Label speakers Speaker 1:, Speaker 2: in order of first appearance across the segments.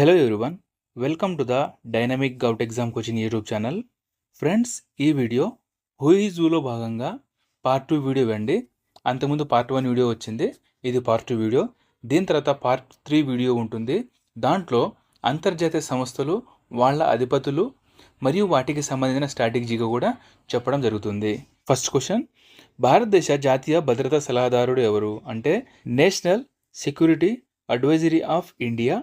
Speaker 1: Hello everyone welcome to the dynamic govt exam coaching YouTube channel friends ఈ video హూ జూలో భాగంగా part two video ఇవ్వండి అంతకుముందు పార్ట్ వన్ వీడియో వచ్చింది. ఇది పార్ట్ టూ వీడియో దీని తర్వాత పార్ట్ త్రీ వీడియో ఉంటుంది. దాంట్లో అంతర్జాతీయ సంస్థలు వాళ్ళ అధిపతులు మరియు వాటికి సంబంధించిన స్ట్రాటజీగా కూడా చెప్పడం జరుగుతుంది. ఫస్ట్ క్వశ్చన్ భారతదేశ జాతీయ భద్రతా సలహాదారుడు ఎవరు? అంటే national security advisory of India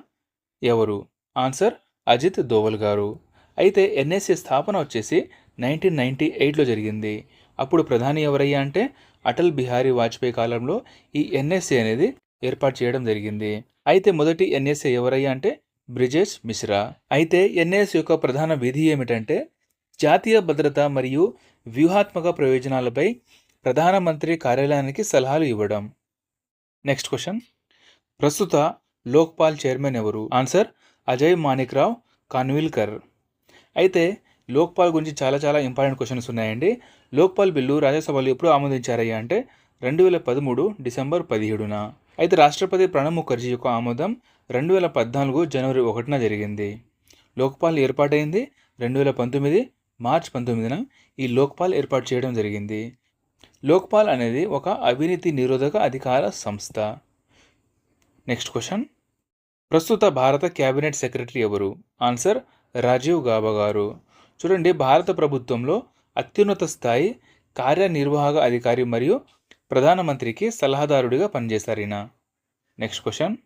Speaker 1: ఎవరు? ఆన్సర్ అజిత్ దోవల్ గారు. అయితే ఎన్ఎస్సి స్థాపన వచ్చేసి నైన్టీన్ నైంటీ ఎయిట్లో జరిగింది. అప్పుడు ప్రధాని ఎవరయ్యా అంటే అటల్ బిహారీ వాజ్పేయి కాలంలో ఈ ఎన్ఎస్ఏ అనేది ఏర్పాటు చేయడం జరిగింది. అయితే మొదటి ఎన్ఎస్ఏ ఎవరయ్యా అంటే బ్రిజేష్ మిశ్రా. అయితే ఎన్ఎస్ యొక్క ప్రధాన విధి ఏమిటంటే జాతీయ భద్రత మరియు వ్యూహాత్మక ప్రయోజనాలపై ప్రధానమంత్రి కార్యాలయానికి సలహాలు ఇవ్వడం. Next question. ప్రస్తుత లోక్పాల్ చైర్మన్ ఎవరు? ఆన్సర్ అజయ్ మాణిక్రావ్ కాన్విల్కర్. అయితే లోక్పాల్ గురించి చాలా చాలా ఇంపార్టెంట్ క్వశ్చన్స్ ఉన్నాయండి. లోక్పాల్ బిల్లు రాజ్యసభలో ఎప్పుడు ఆమోదించారయ్యా అంటే రెండు వేల పదమూడు డిసెంబర్ పదిహేడున. అయితే రాష్ట్రపతి ప్రణబ్ ముఖర్జీ యొక్క ఆమోదం రెండు వేల పద్నాలుగు జనవరి ఒకటిన జరిగింది. లోక్పాల్ ఏర్పాటైంది రెండు వేల పంతొమ్మిది మార్చ్ పంతొమ్మిదిన ఈ లోక్పాల్ ఏర్పాటు చేయడం జరిగింది. లోక్పాల్ అనేది ఒక అవినీతి నిరోధక అధికార సంస్థ. Next question. ప్రస్తుత భారత క్యాబినెట్ సెక్రటరీ ఎవరు? ఆన్సర్ రాజీవ్ గాబా గారు. చూడండి భారత ప్రభుత్వంలో అత్యున్నత స్థాయి కార్యనిర్వాహక అధికారి మరియు ప్రధానమంత్రికి సలహాదారుడిగా పనిచేశారు ఈయన. Next question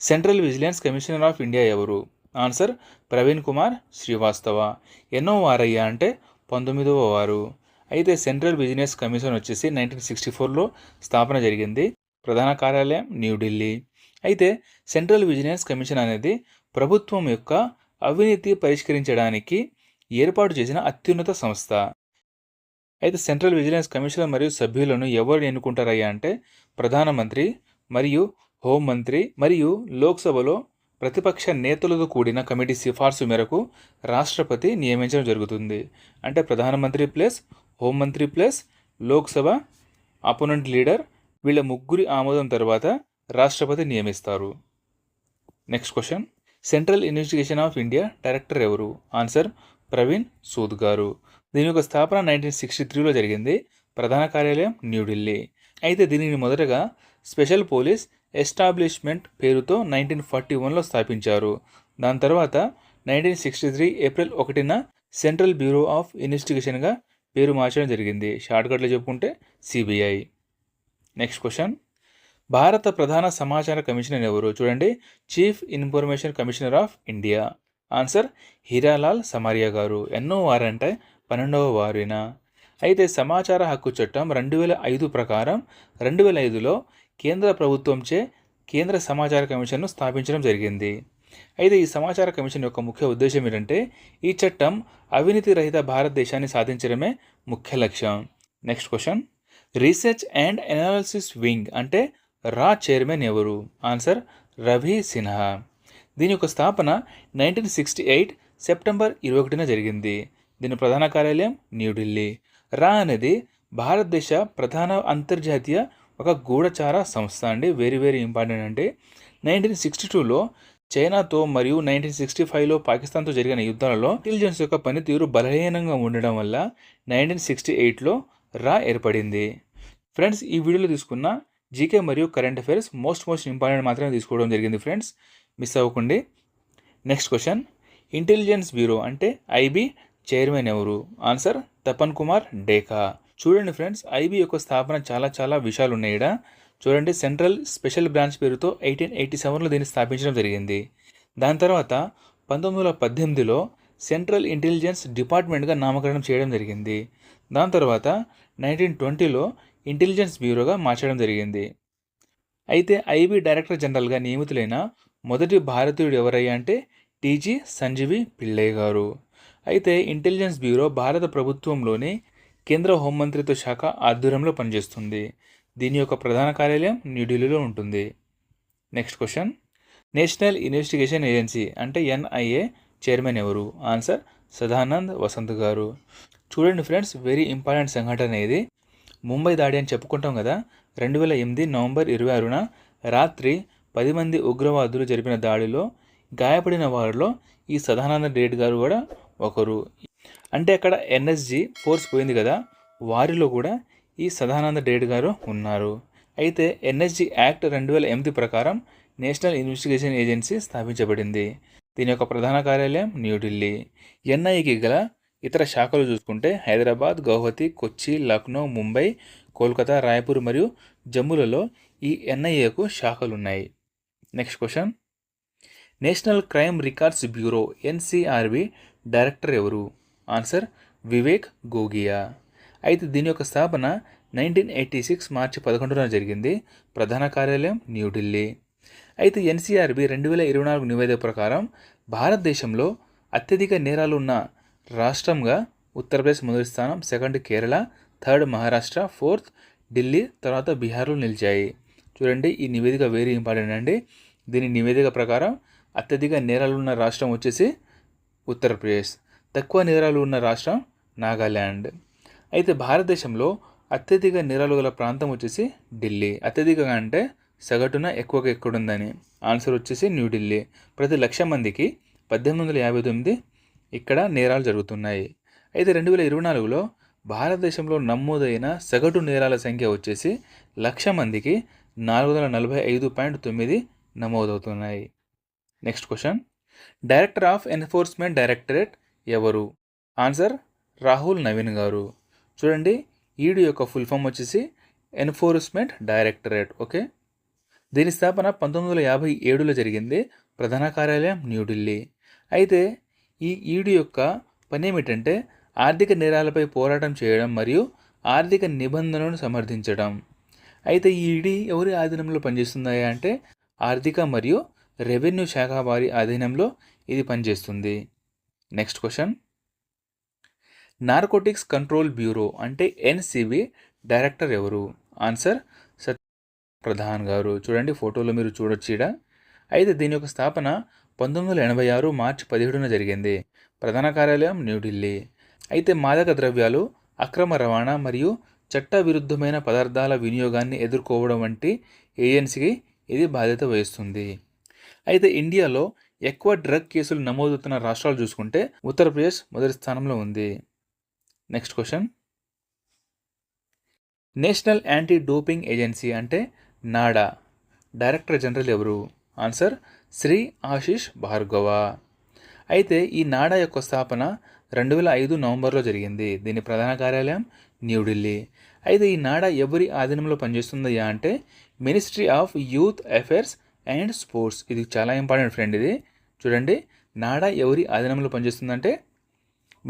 Speaker 1: central vigilance commissioner of India ఎవరు? ఆన్సర్ ప్రవీణ్ కుమార్ శ్రీవాస్తవ. ఎన్నో వారయ్యా అంటే పంతొమ్మిదవ వారు. అయితే సెంట్రల్ బిజినెస్ కమిషన్ వచ్చేసి నైన్టీన్ సిక్స్టీ ఫోర్లో స్థాపన జరిగింది. ప్రధాన కార్యాలయం న్యూఢిల్లీ అయితే సెంట్రల్ విజిలెన్స్ కమిషన్ అనేది ప్రభుత్వం యొక్క అవినీతి పరిష్కరించడానికి ఏర్పాటు చేసిన అత్యున్నత సంస్థ. అయితే సెంట్రల్ విజిలెన్స్ కమిషనర్ మరియు సభ్యులను ఎవరు ఎన్నుకుంటారయ్యా అంటే ప్రధానమంత్రి మరియు హోంమంత్రి మరియు లోక్సభలో ప్రతిపక్ష నేతలతో కూడిన కమిటీ సిఫార్సు మేరకు రాష్ట్రపతి నియమించడం జరుగుతుంది. అంటే ప్రధానమంత్రి ప్లస్ హోంమంత్రి ప్లస్ లోక్సభ అపోనెంట్ లీడర్ వీళ్ళ ముగ్గురి ఆమోదం తర్వాత రాష్ట్రపతి నియమిస్తారు. Next question central investigation of India director ఎవరు? ఆన్సర్ ప్రవీణ్ సూద్ గారు దీని యొక్క స్థాపన నైన్టీన్ సిక్స్టీ త్రీలో జరిగింది. ప్రధాన కార్యాలయం న్యూఢిల్లీ అయితే దీనిని మొదటగా స్పెషల్ పోలీస్ ఎస్టాబ్లిష్మెంట్ పేరుతో నైన్టీన్ ఫార్టీ వన్లో స్థాపించారు. దాని తర్వాత నైన్టీన్ సిక్స్టీ త్రీ ఏప్రిల్ ఒకటిన సెంట్రల్ బ్యూరో ఆఫ్ ఇన్వెస్టిగేషన్గా పేరు మార్చడం జరిగింది. షార్ట్కట్లో చెప్పుకుంటే సిబిఐ నెక్స్ట్ క్వశ్చన్ భారత ప్రధాన సమాచార కమిషనర్ ఎవరు? చూడండి. Chief information commissioner of India. Answer Heeralal Samariya garu. ఎన్నో వారంటే పన్నెండవ వారిన. అయితే సమాచార హక్కు చట్టం రెండు వేల ఐదు ప్రకారం రెండు వేల ఐదులో కేంద్ర ప్రభుత్వంచే కేంద్ర సమాచార కమిషన్ను స్థాపించడం జరిగింది. అయితే ఈ సమాచార కమిషన్ యొక్క ముఖ్య ఉద్దేశం ఏంటంటే ఈ చట్టం అవినీతి రహిత భారతదేశాన్ని సాధించడమే ముఖ్య లక్ష్యం. Next question. Research and analysis wing అంటే రా చైర్మన్ ఎవరు? ఆన్సర్ రవి సిన్హా. దీని యొక్క స్థాపన నైన్టీన్ సిక్స్టీ ఎయిట్ సెప్టెంబర్ ఇరవై ఒకటిన జరిగింది. దీని ప్రధాన కార్యాలయం న్యూఢిల్లీ. రా అనేది భారతదేశ ప్రధాన అంతర్జాతీయ ఒక గూఢచార సంస్థ అండి. వెరీ వెరీ ఇంపార్టెంట్ అంటే నైన్టీన్ సిక్స్టీ టూలో చైనాతో మరియు నైన్టీన్ సిక్స్టీ ఫైవ్లో పాకిస్తాన్తో జరిగిన యుద్ధాలలో ఇంటెలిజెన్స్ యొక్క పనితీరు బలహీనంగా ఉండడం వల్ల నైన్టీన్ సిక్స్టీ ఎయిట్లో రా ఏర్పడింది. ఫ్రెండ్స్ ఈ వీడియోలో తీసుకున్న జీకే మరియు current affairs most most important మాత్రమే తీసుకోవడం జరిగింది ఫ్రెండ్స్. మిస్ అవ్వకండి. నెక్స్ట్ క్వశ్చన్ ఇంటెలిజెన్స్ బ్యూరో అంటే ఐబీ చైర్మన్ ఎవరు? ఆన్సర్ తపన్ కుమార్ డేకా. చూడండి ఫ్రెండ్స్ ఐబీ యొక్క స్థాపన చాలా చాలా విషయాలు ఉన్నాయి ఇక్కడ చూడండి సెంట్రల్ స్పెషల్ బ్రాంచ్ పేరుతో ఎయిటీన్ ఎయిటీ సెవెన్లో దీన్ని స్థాపించడం జరిగింది. దాని తర్వాత పంతొమ్మిది వందల పద్దెనిమిదిలో సెంట్రల్ ఇంటెలిజెన్స్ డిపార్ట్మెంట్గా నామకరణం చేయడం జరిగింది. దాని తర్వాత నైన్టీన్ ట్వంటీలో ఇంటెలిజెన్స్ బ్యూరోగా మార్చడం జరిగింది. అయితే ఐబీ డైరెక్టర్ జనరల్గా నియమితులైన మొదటి భారతీయుడు ఎవరయ్యా అంటే టీజీ సంజీవి పిళ్ళయ్య గారు. అయితే ఇంటెలిజెన్స్ బ్యూరో భారత ప్రభుత్వంలోని కేంద్ర హోంమంత్రిత్వ శాఖ ఆధ్వర్యంలో పనిచేస్తుంది. దీని యొక్క ప్రధాన కార్యాలయం న్యూఢిల్లీలో ఉంటుంది. Next question. National investigation agency అంటే ఎన్ఐఏ చైర్మన్ ఎవరు? ఆన్సర్ సదానంద్ వసంత్ గారు. చూడండి ఫ్రెండ్స్ వెరీ ఇంపార్టెంట్ సంఘటన ఇది. ముంబై దాడి అని చెప్పుకుంటాం కదా. రెండు వేల ఎనిమిది నవంబర్ ఇరవై ఆరున రాత్రి పది మంది ఉగ్రవాదులు జరిపిన దాడిలో గాయపడిన వారిలో ఈ సదానంద రెడ్డి గారు కూడా ఒకరు. అంటే అక్కడ ఎన్ఎస్జి ఫోర్స్ పోయింది కదా వారిలో కూడా ఈ సదానంద రెడ్డి గారు ఉన్నారు. అయితే ఎన్ఎస్జి యాక్ట్ రెండు వేల ఎనిమిది ప్రకారం నేషనల్ ఇన్వెస్టిగేషన్ ఏజెన్సీ స్థాపించబడింది. దీని యొక్క ప్రధాన కార్యాలయం న్యూఢిల్లీ ఎన్ఐకి గల ఇతర శాఖలు చూసుకుంటే హైదరాబాద్ గౌహతి కొచ్చి లక్నో ముంబై కోల్కతా రాయపూర్ మరియు జమ్ములలో ఈ ఎన్ఐఏకు శాఖలు ఉన్నాయి next question. National crime records bureau NCRB director ఎవరు? ఆన్సర్ వివేక్ గోగియా. అయితే దీని యొక్క స్థాపన నైన్టీన్ ఎయిటీ సిక్స్ మార్చి పదకొండున జరిగింది. ప్రధాన కార్యాలయం న్యూఢిల్లీ. అయితే ఎన్సీఆర్బి రెండు వేల ఇరవై నాలుగు నివేదిక ప్రకారం భారతదేశంలో అత్యధిక నేరాలు ఉన్న రాష్ట్రంగా ఉత్తరప్రదేశ్ మొదటి స్థానం second Kerala third Maharashtra fourth Delhi తర్వాత బీహార్లో నిలిచాయి. చూడండి ఈ నివేదిక వెరీ ఇంపార్టెంట్ అండి. దీని నివేదిక ప్రకారం అత్యధిక నేరాలు ఉన్న రాష్ట్రం వచ్చేసి ఉత్తరప్రదేశ్. తక్కువ నేరాలు ఉన్న రాష్ట్రం నాగాల్యాండ్ అయితే భారతదేశంలో అత్యధిక నేరాలు గల ప్రాంతం వచ్చేసి ఢిల్లీ. అత్యధికంగా అంటే సగటున ఎక్కువగా ఎక్కడుందని. ఆన్సర్ వచ్చేసి న్యూఢిల్లీ ప్రతి లక్ష మందికి పద్దెనిమిది వందల యాభై తొమ్మిది ఇక్కడ నేరాలు జరుగుతున్నాయి. అయితే రెండు వేల ఇరవై నాలుగులో భారతదేశంలో నమోదైన సగటు నేరాల సంఖ్య వచ్చేసి లక్ష మందికి నాలుగు వందల నలభై ఐదు పాయింట్ తొమ్మిది నమోదవుతున్నాయి. Next question. Director of enforcement directorate ఎవరు? ఆన్సర్ రాహుల్ నవీన్ గారు. చూడండి ఈడీ యొక్క ఫుల్ ఫామ్ వచ్చేసి ఎన్ఫోర్స్మెంట్ డైరెక్టరేట్ ఓకే? దీని స్థాపన పంతొమ్మిది వందల యాభై ఏడులో జరిగింది ప్రధాన కార్యాలయం న్యూఢిల్లీ అయితే ఈ ఈడీ యొక్క పని ఏమిటంటే ఆర్థిక నేరాలపై పోరాటం చేయడం మరియు ఆర్థిక నిబంధనలను సమర్థించడం. అయితే ఈ ఈడీ ఎవరి ఆధీనంలో పనిచేస్తుందా అంటే ఆర్థిక మరియు రెవెన్యూ శాఖ వారి ఆధీనంలో ఇది పనిచేస్తుంది. Next question. Narcotics control bureau అంటే ఎన్సిబి డైరెక్టర్ ఎవరు? ఆన్సర్ సత్య ప్రధాన్ గారు. చూడండి ఫోటోలో మీరు చూడొచ్చిడా అయితే దీని యొక్క స్థాపన పంతొమ్మిది వందల ఎనభై ఆరు మార్చి పదిహేడున జరిగింది. ప్రధాన కార్యాలయం న్యూఢిల్లీ అయితే మాదక ద్రవ్యాలు అక్రమ రవాణా మరియు చట్ట విరుద్ధమైన పదార్థాల వినియోగాన్ని ఎదుర్కోవడం వంటి ఏజెన్సీకి ఇది బాధ్యత వహిస్తుంది. అయితే ఇండియాలో ఎక్కువ డ్రగ్ కేసులు నమోదవుతున్న రాష్ట్రాలు చూసుకుంటే ఉత్తరప్రదేశ్ మొదటి స్థానంలో ఉంది. Next question. National anti doping agency అంటే నాడా? డైరెక్టర్ జనరల్ ఎవరు? ఆన్సర్ శ్రీ ఆశీష్ భార్గవ. అయితే ఈ నాడా యొక్క స్థాపన రెండు వేల ఐదు నవంబర్లో జరిగింది. దీని ప్రధాన కార్యాలయం న్యూఢిల్లీ. అయితే ఈ నాడా ఎవరి ఆధీనంలో పనిచేస్తుందయ్యా అంటే ministry of youth affairs and sports. ఇది చాలా ఇంపార్టెంట్ ఫ్రెండ్ ఇది. చూడండి నాడా ఎవరి ఆధీనంలో పనిచేస్తుందంటే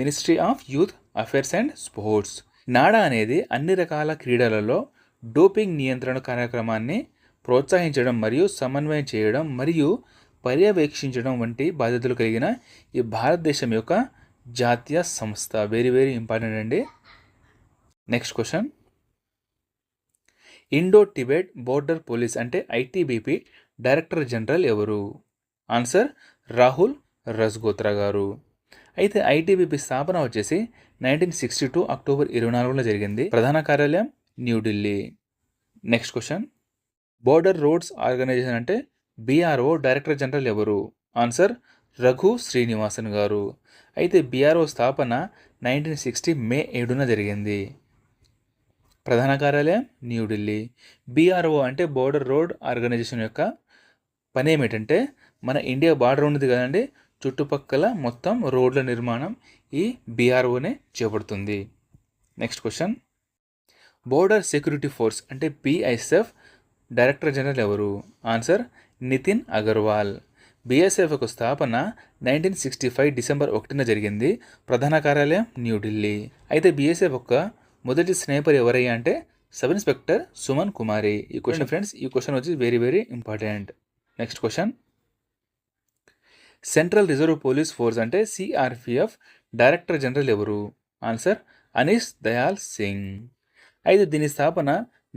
Speaker 1: ministry of youth affairs and sports. NADA అనేది అన్ని రకాల క్రీడలలో డోపింగ్ నియంత్రణ కార్యక్రమాన్ని ప్రోత్సహించడం మరియు సమన్వయం చేయడం మరియు పర్యవేక్షించడం వంటి బాధ్యతలు కలిగిన ఈ భారతదేశం యొక్క జాతీయ సంస్థ. వెరీ వెరీ ఇంపార్టెంట్ అండి. Next question Indo Tibet border police అంటే ఐటీబీపీ డైరెక్టర్ జనరల్ ఎవరు? ఆన్సర్ రాహుల్ రస్గోత్రా గారు. అయితే ఐటీబీపీ స్థాపన వచ్చేసి నైన్టీన్ సిక్స్టీ టూ అక్టోబర్ ఇరవై నాలుగులో జరిగింది. ప్రధాన కార్యాలయం New Delhi next question border roads organisation అంటే బీఆర్ఓ డైరెక్టర్ జనరల్ ఎవరు? ఆన్సర్ రఘు శ్రీనివాసన్ గారు. అయితే బీఆర్ఓ స్థాపన నైన్టీన్ సిక్స్టీ మే ఏడున జరిగింది. ప్రధాన కార్యాలయం న్యూఢిల్లీ బీఆర్ఓ అంటే బోర్డర్ రోడ్ ఆర్గనైజేషన్ యొక్క పని ఏమిటంటే మన ఇండియా బార్డర్ ఉన్నది కదండి చుట్టుపక్కల మొత్తం రోడ్ల నిర్మాణం ఈ బీఆర్ఓనే చేపడుతుంది. Next question border security force అంటే బిఐఎస్ఎఫ్ డైరెక్టర్ జనరల్ ఎవరు? ఆన్సర్ నితిన్ అగర్వాల్. బీఎస్ఎఫ్ యొక్క స్థాపన నైన్టీన్ సిక్స్టీ ఫైవ్ డిసెంబర్ ఒకటిన జరిగింది. ప్రధాన కార్యాలయం న్యూఢిల్లీ అయితే బీఎస్ఎఫ్ యొక్క మొదటి స్నేపర్ ఎవరయ్యా అంటే సబ్ ఇన్స్పెక్టర్ సుమన్ కుమారి. ఈ క్వశ్చన్ ఫ్రెండ్స్ ఈ క్వశ్చన్ వచ్చి very very important. Next question. Central reserve police force అంటే సిఆర్పిఎఫ్ డైరెక్టర్ జనరల్ ఎవరు? ఆన్సర్ అనీస్ దయాల్ సింగ్. అయితే దీని స్థాపన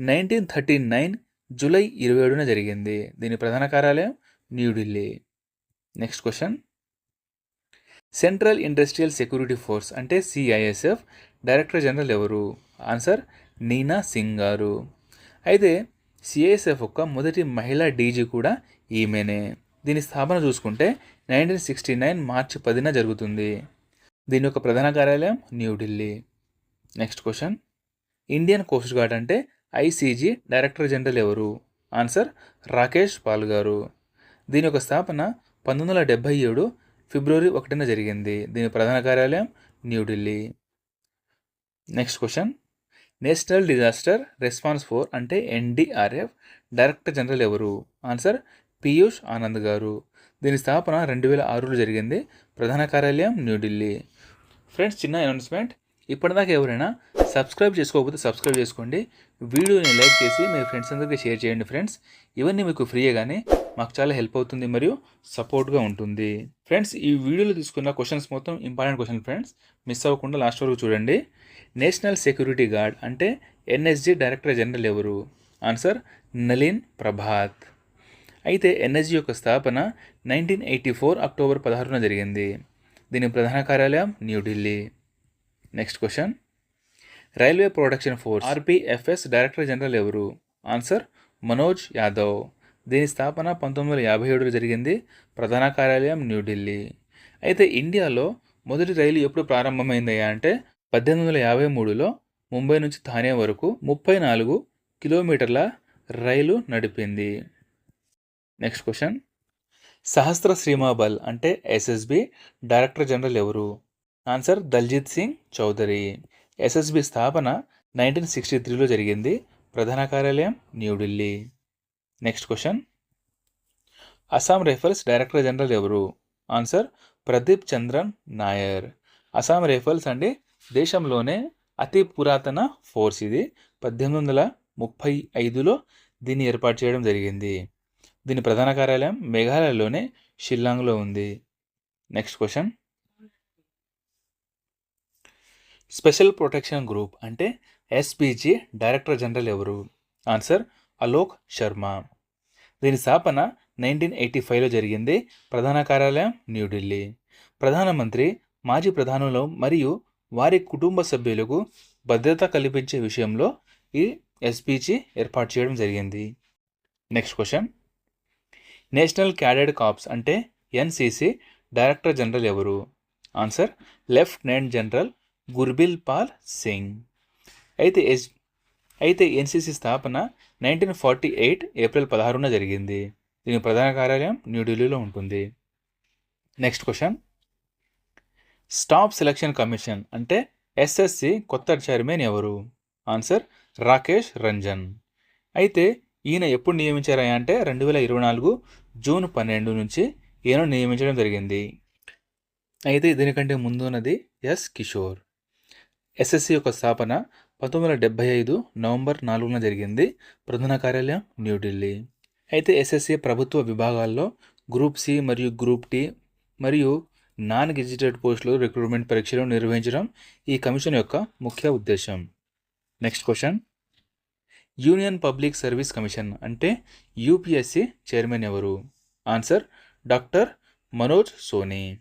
Speaker 1: నైన్టీన్ థర్టీ నైన్ జూలై ఇరవై ఏడున జరిగింది. దీని ప్రధాన కార్యాలయం New Delhi. Next question. Central industrial security force అంటే సిఐఎస్ఎఫ్ డైరెక్టర్ జనరల్ ఎవరు? ఆన్సర్ నీనా సింగ్ గారు. అయితే సిఐఎస్ఎఫ్ యొక్క మొదటి మహిళా డీజీ కూడా ఈమెనే. దీని స్థాపన చూసుకుంటే నైన్టీన్ సిక్స్టీ నైన్ మార్చి పదిన జరుగుతుంది. దీని యొక్క ప్రధాన కార్యాలయం New Delhi. Next question. Indian coast guard అంటే ఐసీజీ డైరెక్టర్ జనరల్ ఎవరు? ఆన్సర్ రాకేష్ పాల్ గారు. దీని యొక్క స్థాపన పంతొమ్మిది వందల డెబ్భై ఏడు ఫిబ్రవరి ఒకటిన జరిగింది. దీని ప్రధాన కార్యాలయం New Delhi. Next question. National disaster response four అంటే ఎన్డీఆర్ఎఫ్ డైరెక్టర్ జనరల్ ఎవరు? ఆన్సర్ పీయూష్ ఆనంద్ గారు. దీని స్థాపన రెండు వేల ఆరులో జరిగింది. ప్రధాన కార్యాలయం న్యూఢిల్లీ. ఫ్రెండ్స్ చిన్న అనౌన్స్మెంట్. ఇప్పటిదాకా ఎవరైనా సబ్స్క్రైబ్ చేసుకోకపోతే సబ్స్క్రైబ్ చేసుకోండి. వీడియోని లైక్ చేసి మీ ఫ్రెండ్స్ అందరికీ షేర్ చేయండి ఫ్రెండ్స్. ఇవన్నీ మీకు ఫ్రీగానే మాకు చాలా హెల్ప్ అవుతుంది మరియు సపోర్ట్గా ఉంటుంది. ఫ్రెండ్స్ ఈ వీడియోలో తీసుకున్న క్వశ్చన్స్ మొత్తం ఇంపార్టెంట్ క్వశ్చన్ ఫ్రెండ్స్. మిస్ అవ్వకుండా లాస్ట్ వరకు చూడండి. నేషనల్ సెక్యూరిటీ గార్డ్ అంటే ఎన్ఎస్జి డైరెక్టర్ జనరల్ ఎవరు? ఆన్సర్ నలీన్ ప్రభాత్. అయితే ఎన్ఎస్జి యొక్క స్థాపన నైన్టీన్ ఎయిటీ ఫోర్ అక్టోబర్ పదహారున జరిగింది. దీని ప్రధాన కార్యాలయం New Delhi next question railway production force RPFS director general ఎవరు? ఆన్సర్ మనోజ్ యాదవ్ దీని స్థాపన పంతొమ్మిది వందల యాభై ఏడులో జరిగింది ప్రధాన కార్యాలయం న్యూఢిల్లీ అయితే ఇండియాలో మొదటి రైలు ఎప్పుడు ప్రారంభమైందయ్యా అంటే పద్దెనిమిది వందల యాభై మూడులో ముంబై నుంచి థానే వరకు ముప్పై నాలుగు కిలోమీటర్ల రైలు నడిపింది. నెక్స్ట్ క్వశ్చన్ సహస్ర శ్రీమాబల్ అంటే ఎస్ఎస్బి డైరెక్టర్ జనరల్ ఎవరు? ఆన్సర్ దల్జిత్ సింగ్ చౌదరి. ఎస్ఎస్బి స్థాపన నైన్టీన్ సిక్స్టీ త్రీలో జరిగింది. ప్రధాన కార్యాలయం New Delhi. Next question. Assam rifles director general ఎవరు? ఆన్సర్ ప్రదీప్ చంద్రన్ నాయర్. అస్సాం రైఫల్స్ అంటే దేశంలోనే అతి పురాతన ఫోర్స్ ఇది. పద్దెనిమిది వందల ముప్పై ఐదులో దీన్ని ఏర్పాటు చేయడం జరిగింది. దీని ప్రధాన కార్యాలయం మేఘాలయలోనే షిల్లాంగ్లో ఉంది. Next question. Special protection group అంటే ఎస్పీజీ డైరెక్టర్ జనరల్ ఎవరు? ఆన్సర్ అలోక్ శర్మ. దీని స్థాపన నైన్టీన్ ఎయిటీ ఫైవ్లో జరిగింది. ప్రధాన కార్యాలయం న్యూఢిల్లీ ప్రధానమంత్రి మాజీ ప్రధానులు మరియు వారి కుటుంబ సభ్యులకు భద్రత కల్పించే విషయంలో ఈ ఎస్పీజీ ఏర్పాటు చేయడం జరిగింది. Next question. National cadet corps అంటే ఎన్సీసీ డైరెక్టర్ జనరల్ ఎవరు? Answer lieutenant general Gurbir Pal Singh. అయితే ఎస్ అయితే ఎన్సిసి స్థాపన నైన్టీన్ ఫార్టీ ఎయిట్ ఏప్రిల్ పదహారున జరిగింది. దీని ప్రధాన కార్యాలయం న్యూఢిల్లీలో ఉంటుంది. Next question. Staff selection commission అంటే ఎస్ఎస్సి కొత్త చైర్మన్ ఎవరు? ఆన్సర్ రాకేష్ రంజన్. అయితే ఈయన ఎప్పుడు నియమించారా అంటే రెండు వేల ఇరవై నాలుగు జూన్ పన్నెండు నుంచి ఈయన నియమించడం జరిగింది. అయితే దీనికంటే ముందున్నది ఎస్ కిషోర్. ఎస్ఎస్సి యొక్క స్థాపన పంతొమ్మిది వందల డెబ్బై ఐదు నవంబర్ నాలుగున జరిగింది. ప్రధాన కార్యాలయం న్యూఢిల్లీ అయితే ఎస్ఎస్సి ప్రభుత్వ విభాగాల్లో గ్రూప్ సి మరియు గ్రూప్ టి మరియు నాన్ గెజిటెడ్ పోస్టులు రిక్రూట్మెంట్ పరీక్షలు నిర్వహించడం ఈ కమిషన్ యొక్క ముఖ్య ఉద్దేశం. Next question. Union public service commission అంటే యూపీఎస్సి చైర్మన్ ఎవరు? Answer doctor Manoj Soni.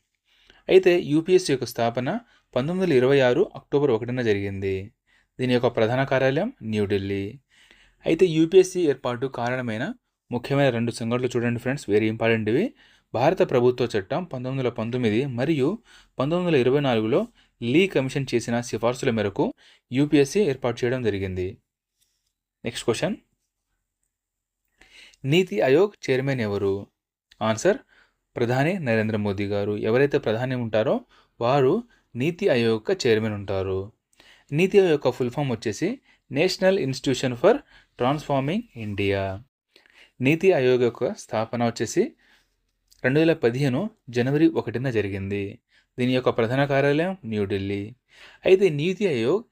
Speaker 1: అయితే యూపీఎస్సీ యొక్క స్థాపన పంతొమ్మిది వందల ఇరవై ఆరు అక్టోబర్ ఒకటిన జరిగింది. దీని యొక్క ప్రధాన కార్యాలయం న్యూఢిల్లీ అయితే యూపీఎస్సీ ఏర్పాటు కారణమైన ముఖ్యమైన రెండు సంఘటనలు చూడండి ఫ్రెండ్స్ వెరీ ఇంపార్టెంట్ ఇవి. భారత ప్రభుత్వ చట్టం పంతొమ్మిది వందల పంతొమ్మిది మరియు పంతొమ్మిది వందల ఇరవై నాలుగులో లీ కమిషన్ చేసిన సిఫార్సుల మేరకు యూపీఎస్సీ ఏర్పాటు చేయడం జరిగింది. Next question. NITI Aayog chairman ఎవరు? ఆన్సర్ ప్రధాని నరేంద్ర మోదీ గారు. ఎవరైతే ప్రధాని ఉంటారో వారు నీతి ఆయోగ్ యొక్క చైర్మన్ ఉంటారు. నీతి ఆయోగ్ యొక్క ఫుల్ ఫామ్ వచ్చేసి national institution for transforming India. NITI Aayog యొక్క స్థాపన వచ్చేసి రెండు వేల పదిహేను జనవరి ఒకటిన జరిగింది. దీని యొక్క ప్రధాన కార్యాలయం న్యూఢిల్లీ అయితే నీతి ఆయోగ్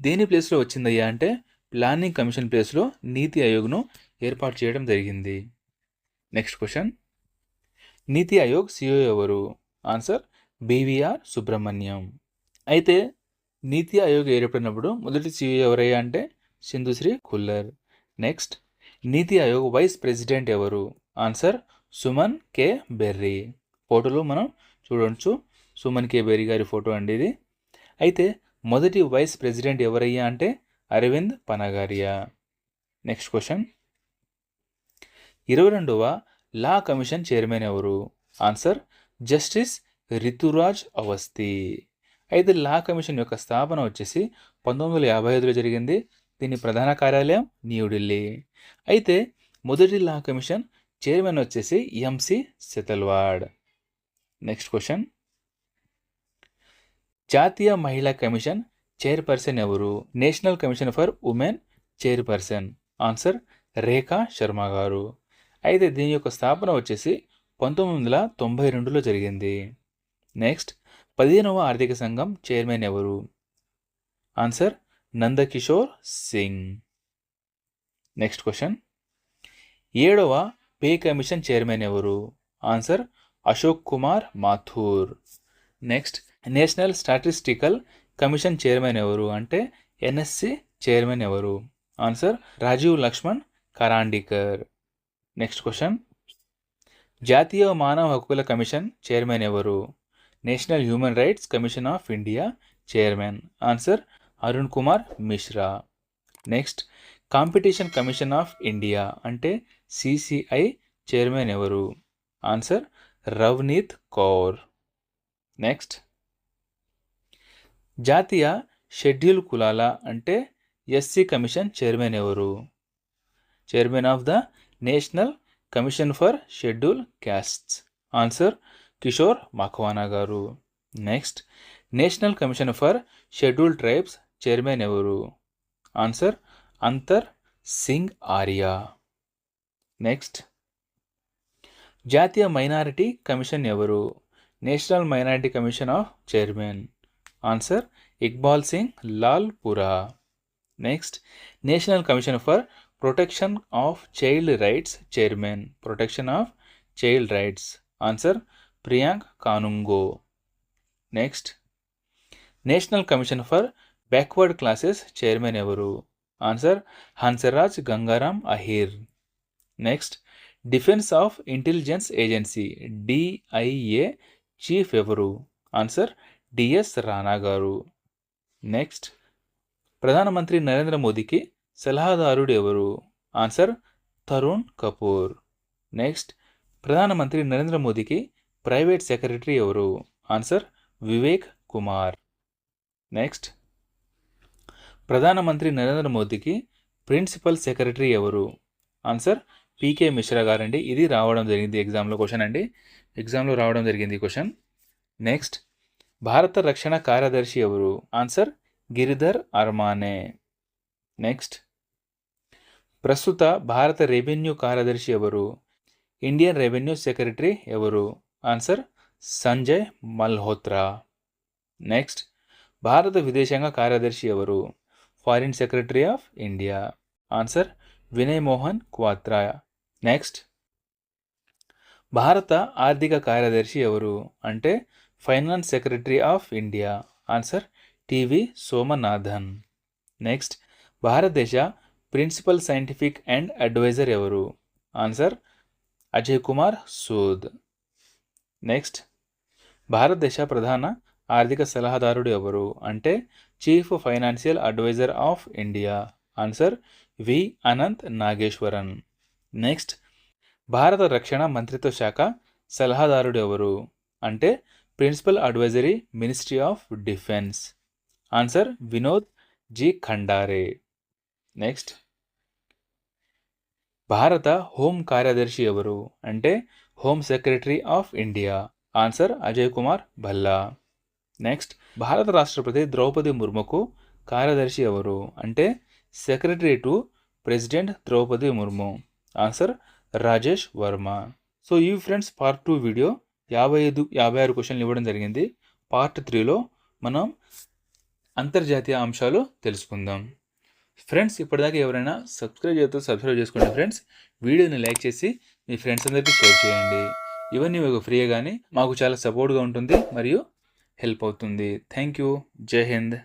Speaker 1: దేని ప్లేస్లో వచ్చిందయ్యా అంటే ప్లానింగ్ కమిషన్ ప్లేస్లో నీతి ఆయోగ్ను ఏర్పాటు చేయడం జరిగింది. Next question. NITI Aayog CEO ఎవరు? Answer BVR Subrahmanyam. అయితే నీతి ఆయోగ్ ఏర్పడినప్పుడు మొదటి సిఇఓ ఎవరయ్యా అంటే Sindhushree Khullar. Next NITI Aayog vice president ఎవరు? Answer Suman K. బెర్రీ. ఫోటోలో మనం చూడవచ్చు సుమన్ కే. బెర్రీ గారి ఫోటో అండి ఇది. అయితే మొదటి వైస్ ప్రెసిడెంట్ ఎవరయ్యా అంటే అరవింద్ పనగారియా. Next question. ఇరవై రెండవ లా కమిషన్ చైర్మన్ ఎవరు? Answer justice Rituraj Awasthi. అయితే లా కమిషన్ యొక్క స్థాపన వచ్చేసి పంతొమ్మిది వందల యాభై ఐదులో జరిగింది. దీని ప్రధాన కార్యాలయం న్యూఢిల్లీ. అయితే మొదటి లా కమిషన్ చైర్మన్ వచ్చేసి ఎంసి సెతల్వాడ్. Next question. జాతీయ మహిళా కమిషన్ చైర్పర్సన్ ఎవరు? National commission for women chairperson. Answer Rekha Sharma garu. అయితే దీని యొక్క స్థాపన వచ్చేసి పంతొమ్మిది వందల తొంభై రెండులో జరిగింది. నెక్స్ట్ పదిహేనవ ఆర్థిక సంఘం చైర్మన్ ఎవరు? Answer Nandkishore Singh next question ఏడవ పే కమిషన్ చైర్మన్ ఎవరు? Answer Ashok Kumar Mathur next national statistical commission chairman ఎవరు? అంటే ఎన్ఎస్సి చైర్మన్ ఎవరు? Answer Rajeev Laxman Karandikar next question జాతీయ మానవ హక్కుల కమిషన్ చైర్మన్ ఎవరు? National human rights commission of India chairman. Answer Arun Kumar Mishra. Next competition commission of India అంటే CCI chairman ఎవరు? Answer Ravneet Kaur. Next జాతీయ షెడ్యూల్ కులాల అంటే ఎస్సీ కమిషన్ చైర్మన్ ఎవరు? Chairman of the national commission for schedule castes. Answer Kishore Makwana గారు. Next national commission for schedule tribes chairman ఎవరు? Answer Antar Singh Arya. Next జాతీయ minority commission ఎవరు? National minority commission of chairman. Answer Iqbal Singh Lalpura. Next national commission for protection of child rights chairman. Protection of child rights. Answer Priyank Kanoongo. Next national commission for backward classes chairman ఎవరు? Answer Hansraj Gangaram Ahir next defence of intelligence agency DIA chief ఎవరు? Answer DS Rana గారు. Next ప్రధానమంత్రి నరేంద్ర మోదీకి సలహాదారుడు ఎవరు? Answer Tarun Kapoor next ప్రధానమంత్రి నరేంద్ర మోదీకి private secretary ఎవరు? Answer Vivek Kumar. Next. ప్రధానమంత్రి నరేంద్ర మోదీకి ప్రిన్సిపల్ సెక్రటరీ ఎవరు? ఆన్సర్ పీకే మిశ్రా గారండి. ఇది రావడం జరిగింది ఎగ్జామ్లో. క్వశ్చన్ అండి. ఎగ్జామ్లో రావడం జరిగింది క్వశ్చన్. నెక్స్ట్. భారత రక్షణ కార్యదర్శి ఎవరు? ఆన్సర్ గిరిధర్ అర్మానే. నెక్స్ట్. ప్రస్తుత భారత రెవెన్యూ కార్యదర్శి ఎవరు? ఇండియన్ రెవెన్యూ సెక్రటరీ ఎవరు? ఆన్సర్ సంజయ్ మల్హోత్రా నెక్స్ట్ భారత విదేశాంగ కార్యదర్శి ఎవరు foreign secretary of India answer Vinay Mohan Kwatra next భారత ఆర్థిక కార్యదర్శి ఎవరు అంటే finance secretary of India answer TV Somanathan next భారతదేశ ప్రిన్సిపల్ సైంటిఫిక్ అండ్ అడ్వైజర్ ఎవరు ఆన్సర్ అజయ్ కుమార్ సూద్ నెక్స్ట్ భారతదేశ ప్రధాన ఆర్థిక సలహాదారుడు ఎవరు అంటే chief financial adviser of India answer V Anant Nageswaran next భారత రక్షణ మంత్రిత్వ శాఖ సలహాదారుడు ఎవరు అంటే principal advisory ministry of defence answer Vinod G Khandare next భారత హోం కార్యదర్శి ఎవరు అంటే home secretary of India answer Ajay Kumar Bhalla next భారత రాష్ట్రపతి ద్రౌపది ముర్ముకు కార్యదర్శి ఎవరు అంటే secretary to president Draupadi Murmu answer Rajesh Verma so ఈ ఫ్రెండ్స్ పార్ట్ టూ వీడియో యాభై ఐదు యాభై ఆరు క్వశ్చన్లు ఇవ్వడం జరిగింది. పార్ట్ త్రీలో మనం అంతర్జాతీయ అంశాలు తెలుసుకుందాం. ఫ్రెండ్స్ ఇప్పటిదాకా ఎవరైనా సబ్స్క్రైబ్ చేస్తూ సబ్స్క్రైబ్ చేసుకోండి ఫ్రెండ్స్ వీడియోని లైక్ చేసి మీ ఫ్రెండ్స్ అందరికీ షేర్ చేయండి. ఇవన్నీ మీకు ఫ్రీగా కానీ మాకు చాలా సపోర్ట్గా ఉంటుంది మరియు హెల్ప్ అవుతుంది. థ్యాంక్ యూ జై హింద్